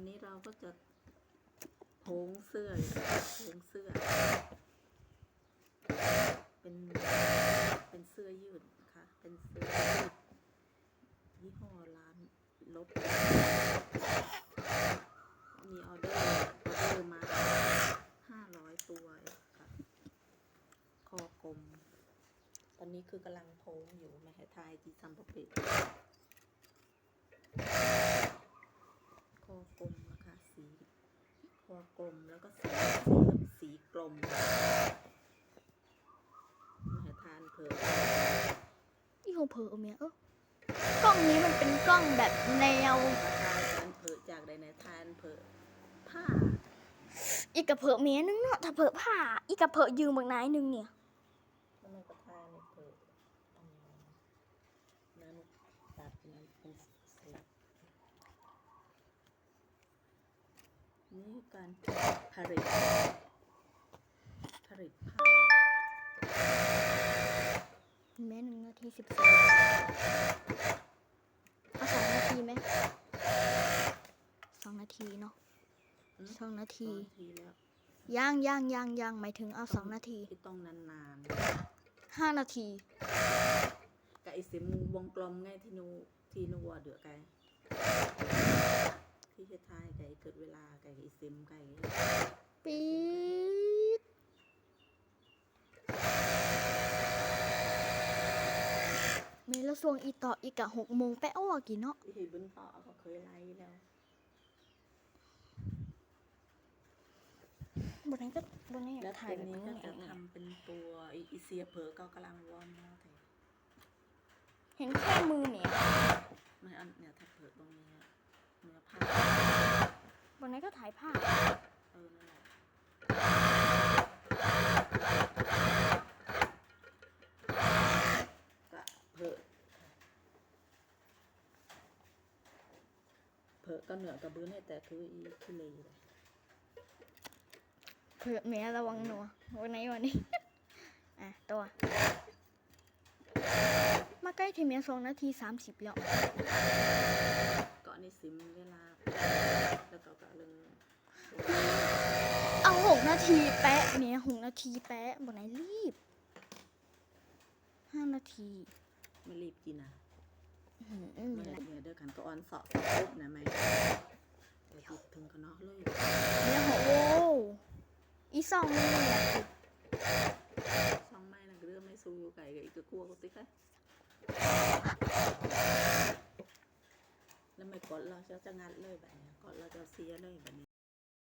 อนนี้เราก็จะโพงเสื้อโพงเสื้อ เป็นเป็นเสื้อยืดค่ะ เป็นเสื้อยืดยี่ห้อร้านรถมีออเดอร์ออเดอร์มาห้าร้อยตัวค่ะคอกลม ตอนนี้คือกำลังโพงอยู่ไม่ให้ทายที่ซัมปปิด กลมนะคะสีคอกลมแล้วก็สีสีสีกลมไม่ให้ทานเผื่ออีโหเพอเมียเออกล้องนี้มันเป็นกล้องแบบแนวทานทานเผื่อจากใดในทานเผื่อผ้าอีกกระเพอเมียนึงเนาะถ้าเพอผ้าอีกกระเพอยืมบางนายนึงเนี่ยแล้วมันก็ทานในเผื่ออันนี้นั้นตัดนั้นเป็น สลับนี่การผลิตผลิตผ้าแม่หนึ่งนาทีสิบสี่เอาสองนาทีไหมสองนาทีเนาะอืมสองนาสทีองนาทีแล้วย่างย่างย่างย่างหมายถึงเอาสองนาทีที่ต้องนานห้านาที ๆกับไอ้สิมวงกลมไงที่นูที่นูว่าเดือไกที่ เฮ็ดทายไก่เกิดเวลาไก่ไอ้สิมไก่ปี๊ดเมละสวงอีต่ออีกอะหกโมงแปะอ้อกี่เนาะที่เห็นบนต่อก็เคยไล่แล้วบนนั้นก็บนนี้อยาแล้กวถ่ายแบบนี้นี้ก็จะทำเป็นตัวอีเซียเพอก็กำลังวอร์มแล้วแต่เห็นแค่มือเนี่ยไม่อันเนี่ยถ้าเผลอตรงนี้เนื้อผ้า บนนั้นก็ถ่ายภาพเออนั่นแหละก็เผลอเผลอก็เหนือกระบื้อเนี่ยแต่คืออีคือเลยเลยเผื่อเมียระวังหนัววันไหนวันนี้ อะ ตัว มาใกล้ที่เมียสองนาทีสามสิบแล้วก็ ในซิมเวลา แล้วก็กำลังเอาหกนาทีแปะเมียหกนาทีแปะบนไหนรีบห้านาทีไม่รีบกินนะอื้อหือเมื่มีออะไรเมื่อเดียวกันก็ออนเสอบปุ๊บนะแม่เดี๋ยวถึงกันเนาะเลยเมียหกโอ้อีสองนี่เนี่ยช่องไม้นะเรื่องไม่สู้ไก่กับอีกกลัวกูติค่ะแล้วไม่กดเรา จะจะงัดเลยแบบนี้ก็เราจะเสียเลยแบบนี้